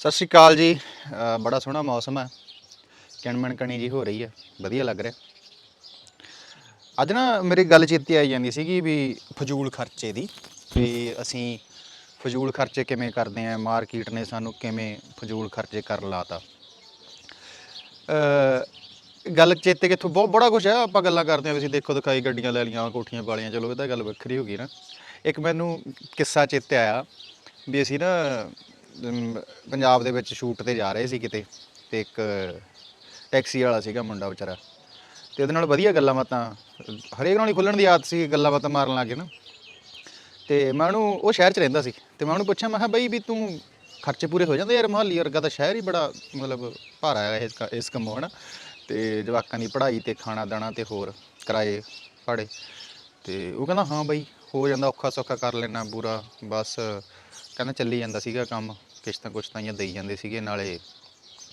ਸਤਿ ਸ਼੍ਰੀ ਅਕਾਲ ਜੀ। ਬੜਾ ਸੋਹਣਾ ਮੌਸਮ ਹੈ। ਕਿਣਮਣ ਕਣੀ ਜੀ ਹੋ ਰਹੀ ਹੈ। ਵਧੀਆ ਲੱਗ ਰਿਹਾ। ਅੱਜ ਨਾ ਮੇਰੀ ਗੱਲ ਚੇਤੇ ਆਈ ਜਾਂਦੀ ਸੀਗੀ ਵੀ ਫਜ਼ੂਲ ਖਰਚੇ ਦੀ ਵੀ ਅਸੀਂ ਫਜ਼ੂਲ ਖਰਚੇ ਕਿਵੇਂ ਕਰਦੇ ਆਂ ਮਾਰਕੀਟ ਨੇ ਸਾਨੂੰ ਕਿਵੇਂ ਫਜ਼ੂਲ ਖਰਚੇ ਕਰਨ ਲਾਤਾ। ਅ, ਗੱਲ ਚੇਤੇ ਕਿੱਥੋਂ ਬਹੁਤ ਬੜਾ ਕੁਝ ਹੈ। ਆਪਾਂ ਗੱਲਾਂ ਕਰਦੇ ਆਂ ਵੀ ਅਸੀਂ ਦੇਖੋ ਦਿਖਾਈ ਗੱਡੀਆਂ ਲੈ ਲਈਆਂ ਕੋਠੀਆਂ ਪਾਲੀਆਂ ਚਲੋ ਇਹ ਤਾਂ ਗੱਲ ਵੱਖਰੀ ਹੋ ਗਈ ਨਾ। ਇੱਕ ਮੈਨੂੰ ਕਿੱਸਾ ਚੇਤੇ ਆਇਆ ਵੀ ਅਸੀਂ ਨਾ ਅਮ, ਪੰਜਾਬ ਦੇ ਵਿੱਚ ਸ਼ੂਟ ਤੇ ਜਾ ਰਹੇ ਸੀ ਕਿਤੇ ਤੇ ਇੱਕ ਟੈਕਸੀ ਵਾਲਾ ਸੀਗਾ ਮੁੰਡਾ ਵਿਚਾਰਾ। ਤੇ ਉਹਦੇ ਨਾਲ ਵਧੀਆ ਗੱਲਾਂ ਬਾਤਾਂ ਹਰੇਕ ਨਾਲ ਹੀ ਖੁੱਲਣ ਦੀ ਆਦਤ ਸੀ ਗੱਲਾਂ ਬਾਤਾਂ ਮਾਰਨ ਲੱਗੇ ਨਾ। ਤੇ ਮੈਂ ਉਹਨੂੰ ਉਹ ਸ਼ਹਿਰ 'ਚ ਰਹਿੰਦਾ ਸੀ ਤੇ ਮੈਂ ਉਹਨੂੰ ਪੁੱਛਿਆ ਮੈਂ ਕਿਹਾ ਬਈ ਵੀ ਤੂੰ ਖਰਚੇ ਪੂਰੇ ਹੋ ਜਾਂਦੇ ਯਾਰ ਮਹਾਲੀ? ਵਰਗਾ ਤਾਂ ਸ਼ਹਿਰ ਹੀ ਬੜਾ ਮਤਲਬ ਭਾਰਾ ਹੈ ਇਸ ਕ- ਇਸ ਕੰਮੋਂ ਹਨਾ? ਤੇ ਜਵਾਕਾਂ ਦੀ ਪੜ੍ਹਾਈ ਤੇ ਖਾਣਾ ਦਾਣਾ ਤੇ ਹੋਰ ਕਿਰਾਏ ਭਾੜੇ। ਤੇ ਉਹ ਕਹਿੰਦਾ ਹਾਂ ਬਈ ਹੋ ਜਾਂਦਾ ਔਖਾ ਸੌਖਾ ਕਰ ਲੈਣਾ ਪੂਰਾ ਬਸ। ਕਹਿੰਦਾ ਚੱਲੀ ਜਾਂਦਾ ਸੀਗਾ ਕੰਮ। ਕਿਸ਼ਤਾਂ ਕੁਸ਼ਤਾਂ ਹੀ ਦੇਈ ਜਾਂਦੇ ਸੀਗੇ, ਨਾਲੇ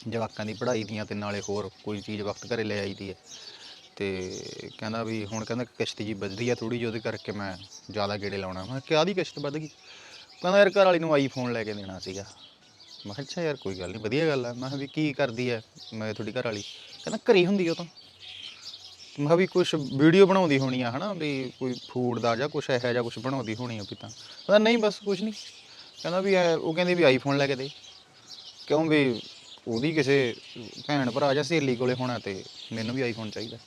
ਜਵਾਕਾਂ ਦੀ ਪੜ੍ਹਾਈ ਦੀਆਂ ਤੇ ਨਾਲੇ ਹੋਰ ਕੋਈ ਚੀਜ਼ ਵਕਤ ਘਰੇ ਲੈ ਆਈ ਦੀ ਹੈ। ਤੇ ਕਹਿੰਦਾ ਵੀ ਹੁਣ ਕਹਿੰਦਾ ਕਿਸ਼ਤ ਜੀ ਵੱਧਦੀ ਆ ਥੋੜੀ ਜਿਹੀ, ਉਹਦੇ ਕਰਕੇ ਮੈਂ ਜ਼ਿਆਦਾ ਗੇੜੇ ਲਾਉਣਾ। ਮੈਂ ਕਿਹਾ, ਕਿਆ ਦੀ ਕਿਸ਼ਤ ਵੱਧ ਗਈ? ਕਹਿੰਦਾ ਯਾਰ ਘਰ ਵਾਲੀ ਨੂੰ ਆਈਫੋਨ ਲੈ ਕੇ ਦੇਣਾ ਸੀਗਾ। ਮੈਂ ਕਿਹਾ, ਅੱਛਾ ਯਾਰ, ਕੋਈ ਗੱਲ ਨਹੀਂ ਵਧੀਆ ਗੱਲ ਹੈ ਮੈਂ ਕਿਹਾ ਵੀ ਕੀ ਕਰਦੀ ਹੈ ਮੈਂ ਤੁਹਾਡੀ ਘਰ ਵਾਲੀ? ਕਹਿੰਦਾ, ਘਰੇ ਹੁੰਦੀ ਉਹ ਤਾਂ। ਮੈਂ ਕਿਹਾ ਵੀ ਕੁਝ ਵੀਡੀਓ ਬਣਾਉਂਦੀ ਹੋਣੀ ਆ, ਹਨਾ, ਵੀ ਕੋਈ ਫੂਡ ਦਾ ਜਾਂ ਕੁਝ ਇਹੋ ਜਿਹਾ ਕੁਝ ਬਣਾਉਂਦੀ ਹੋਣੀ ਆ ਵੀ ਤਾਂ। ਕਹਿੰਦਾ ਨਹੀਂ ਬਸ ਕੁਝ ਨਹੀਂ ਕਹਿੰਦਾ ਵੀ ਐ- ਉਹ ਕਹਿੰਦੇ ਵੀ ਆਈਫੋਨ ਲੈ ਕੇ ਦੇ। ਕਿਉਂ ਵੀ ਉਹਦੀ ਕਿਸੇ ਭੈਣ ਭਰਾ ਜਾਂ ਸਹੇਲੀ ਕੋਲੇ ਹੋਣਾ ਤੇ ਮੈਨੂੰ ਵੀ ਆਈਫੋਨ ਚਾਹੀਦਾ।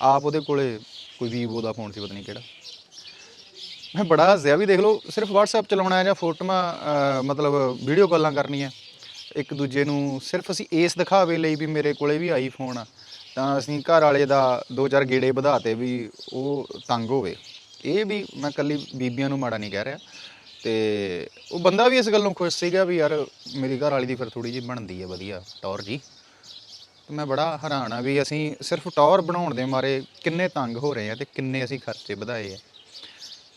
ਆਪ ਉਹਦੇ ਕੋਲੇ ਕੋਈ ਵੀਵੋ ਦਾ ਫੋਨ ਸੀ ਪਤਾ ਨਹੀਂ ਕਿਹੜਾ। ਮੈਂ ਬੜਾ ਹੱਸਿਆ ਵੀ ਦੇਖ ਲਓ ਸਿਰਫ WhatsApp ਚਲਾਉਣਾ ਹੈ ਜਾਂ ਫੋਟੋਆਂ ਅਹ, ਮਤਲਬ ਵੀਡੀਓ ਕਾਲਾਂ ਕਰਨੀਆਂ। ਇੱਕ ਦੂਜੇ ਨੂੰ ਸਿਰਫ ਅਸੀਂ ਇਸ ਦਿਖਾਵੇ ਲਈ ਵੀ ਮੇਰੇ ਕੋਲੇ ਵੀ ਆਈਫੋਨ ਆ। ਤਾਂ ਅਸੀਂ ਘਰ ਵਾਲੇ ਦਾ ਦੋ ਚਾਰ ਗੇੜੇ ਵਧਾਤੇ ਵੀ ਉਹ ਤੰਗ ਹੋਵੇ। ਇਹ ਵੀ ਮੈਂ ਕੱਲੀ ਬੀਬੀਆਂ ਨੂੰ ਮਾੜਾ ਨਹੀਂ ਕਹਿ ਰਿਹਾ। ਤੇ ਉਹ ਬੰਦਾ ਵੀ ਇਸ ਗੱਲੋਂ ਖੁਸ਼ ਸੀਗਾ ਵੀ ਯਾਰ ਮੇਰੀ ਘਰ ਵਾਲੀ ਦੀ ਫਿਰ ਥੋੜੀ ਜਿਹੀ ਬਣਦੀ ਹੈ ਵਧੀਆ ਟੌਰ ਜੀ। ਤੇ ਮੈਂ ਬੜਾ ਹੈਰਾਨ ਆ ਵੀ ਅਸੀਂ ਸਿਰਫ ਟੌਰ ਬਣਾਉਣ ਦੇ ਮਾਰੇ ਕਿੰਨੇ ਤੰਗ ਹੋ ਰਹੇ ਆ ਤੇ ਕਿੰਨੇ ਅਸੀਂ ਖਰਚੇ ਵਧਾਏ ਆ।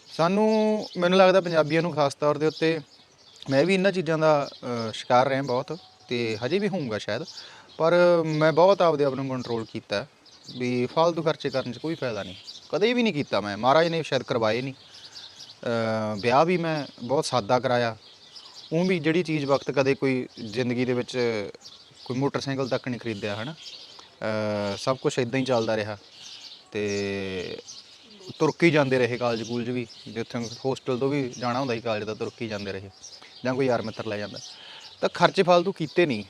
ਸਾਨੂੰ, ਮੈਨੂੰ ਲੱਗਦਾ ਪੰਜਾਬੀਆਂ ਨੂੰ ਖਾਸ ਤੌਰ ਦੇ ਉੱਤੇ ਮੈਂ ਵੀ ਇਹਨਾਂ ਚੀਜ਼ਾਂ ਦਾ ਸ਼ਿਕਾਰ ਰਿਹਾ ਬਹੁਤ ਤੇ ਹਜੇ ਵੀ ਹੋਊਂਗਾ ਸ਼ਾਇਦ, ਪਰ ਮੈਂ ਬਹੁਤ ਆਪਦੇ ਆਪ ਨੂੰ ਕੰਟਰੋਲ ਕੀਤਾ ਵੀ ਫालतू ਖਰਚੇ ਕਰਨ 'ਚ ਕੋਈ ਫਾਇਦਾ ਨਹੀਂ। ਕਦੇ ਵੀ ਨਹੀਂ ਕੀਤਾ ਮੈਂ, ਮਹਾਰਾਜ ਨੇ ਸ਼ਾਇਦ ਕਰਵਾਏ ਨਹੀਂ। ਵਿਆਹ ਵੀ ਮੈਂ ਬਹੁਤ ਸਾਦਾ ਕਰਾਇਆ। ਉਹ ਵੀ ਜਿਹੜੀ ਚੀਜ਼ ਵਕਤ ਕਦੇ ਕੋਈ ਜ਼ਿੰਦਗੀ ਦੇ ਵਿੱਚ ਕੋਈ ਮੋਟਰਸਾਈਕਲ ਤੱਕ ਨਹੀਂ ਖਰੀਦਿਆ ਹਨਾ? ਅ, ਸਭ ਕੁਝ ਇਦਾਂ ਹੀ ਚੱਲਦਾ ਰਿਹਾ ਤੇ ਤੁਰਕੀ ਜਾਂਦੇ ਰਹੇ ਕਾਲਜ ਕੂਲਜ ਵੀ ਜਿੱਥੇ ਹੋਸਟਲ ਤੋਂ ਵੀ ਜਾਣਾ ਹੁੰਦਾ ਸੀ ਕਾਲਜ ਦਾ ਤੁਰਕੀ ਜਾਂਦੇ ਰਹੇ ਜਾਂ ਕੋਈ ਯਾਰ ਮਿੱਤਰ ਲੈ ਜਾਂਦਾ। ਤਾਂ ਖਰਚੇ ਫालतू ਕੀਤੇ ਨਹੀਂ।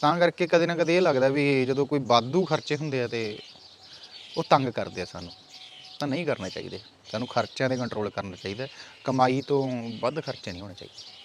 ਤਾਂ ਕਰਕੇ ਕਦੇ ਨਾ ਕਦੇ ਇਹ ਲੱਗਦਾ ਵੀ ਜਦੋਂ ਕੋਈ ਵਾਧੂ ਖਰਚੇ ਹੁੰਦੇ ਆ ਤੇ ਉਹ ਤੰਗ ਕਰਦੇ ਆ ਸਾਨੂੰ। ਤਾਂ ਨਹੀਂ ਕਰਨੇ ਚਾਹੀਦੇ। ਸਾਨੂੰ ਖਰਚਿਆਂ ਤੇ ਕੰਟਰੋਲ ਕਰਨਾ ਚਾਹੀਦਾ। ਕਮਾਈ ਤੋਂ ਵੱਧ ਖਰਚੇ ਨਹੀਂ ਹੋਣੇ ਚਾਹੀਦੇ।